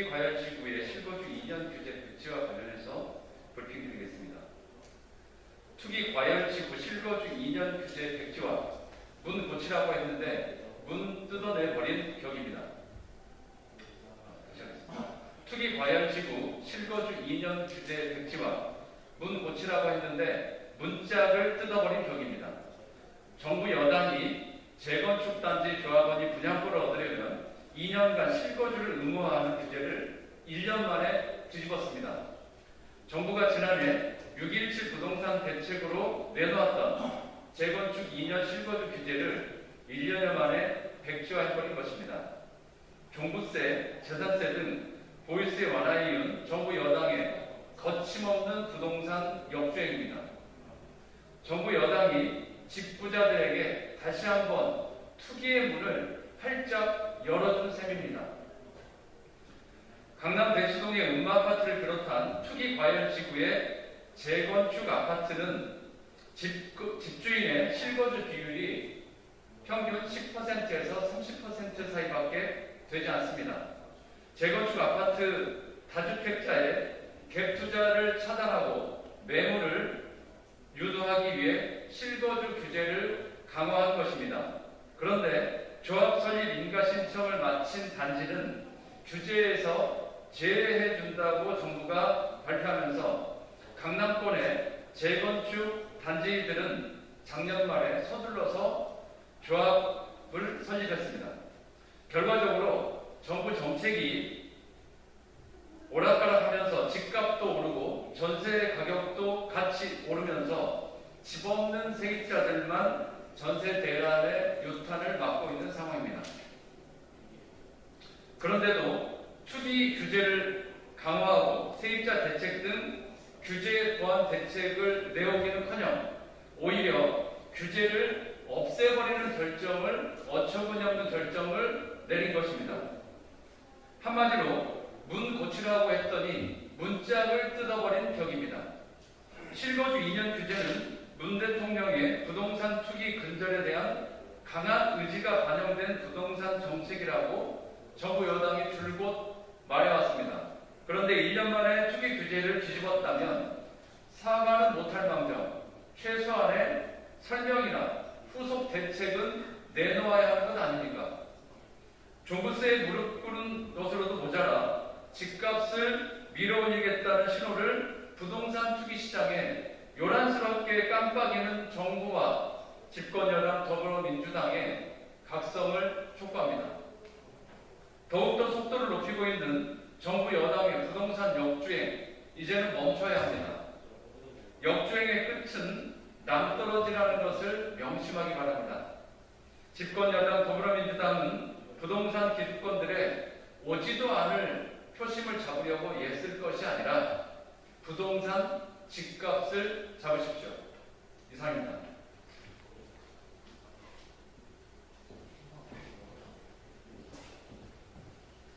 특히 과열 지구의 실거주 2년 규제 부치와 관련해서 브리핑드리겠습니다. 투기 과열 지구 실거주 2년 규제 백지화 문 고치라고 했는데 문 뜯어내버린 격입니다. 투기 과열 지구 실거주 2년 규제 백지화 문 고치라고 했는데 문짝을 뜯어버린 격입니다. 정부 여당이 재건축 단지 조합원이 분양권을 얻으려면 2년간 실거주를 의무화하는 규제 1년 만에 뒤집었습니다. 정부가 지난해 6.17 부동산 대책으로 내놓았던 재건축 2년 실거주 규제를 1년여 만에 백지화해버린 것입니다. 종부세, 재산세 등 보유세 완화에 이은 정부 여당의 거침없는 부동산 역주행입니다. 정부 여당이 집부자들에게 다시 한번 투기의 문을 활짝 열어준 셈입니다. 강남 대치동의 음마 아파트를 비롯한 투기 과열 지구의 재건축 아파트는 집, 집주인의 실거주 비율이 평균 10%에서 30% 사이밖에 되지 않습니다. 재건축 아파트 다주택자의 갭 투자를 차단하고 매물을 유도하기 위해 실거주 규제를 강화한 것입니다. 그런데 조합 설립 인가 신청을 마친 단지는 규제에서 제외해 준다고 정부가 발표하면서 강남권의 재건축 단지들은 작년 말에 서둘러서 조합을 설립했습니다. 결과적으로 정부 정책이 오락가락하면서 집값도 오르고 전세 가격도 같이 오르면서 집 없는 세입자들만 전세 대란의 유탄을 맞고 있는 상황입니다. 그런데도 규제를 강화하고 세입자 대책 등 규제 보완 대책을 내오기는커녕 오히려 규제를 없애버리는 결정을 어처구니없는 결정을 내린 것입니다. 한마디로 문 고치라고 했더니 문짝을 뜯어버린 격입니다. 실거주 2년 규제는 문 대통령의 부동산 투기 근절에 대한 강한 의지가 반영된 부동산 정책이라고 정부 여당이 줄곧 말해왔습니다. 그런데 1년 만에 투기 규제를 뒤집었다면 사과는 못할 망정 최소한의 설명이나 후속 대책은 내놓아야 하는 것 아닙니까? 종부세에 무릎 꿇은 것으로도 모자라 집값을 밀어올리겠다는 신호를 부동산 투기 시장에 요란스럽게 깜빡이는 정부와 집권여당 더불어민주당의 각성을 촉구합니다. 더욱더 속도를 높이고 있는 정부 여당의 부동산 역주행 이제는 멈춰야 합니다. 역주행의 끝은 낭떠러지라는 것을 명심하기 바랍니다. 집권 여당 더불어민주당은 부동산 기득권들의 오지도 않을 표심을 잡으려고 애쓸 것이 아니라 부동산 집값을 잡으십시오. 이상입니다.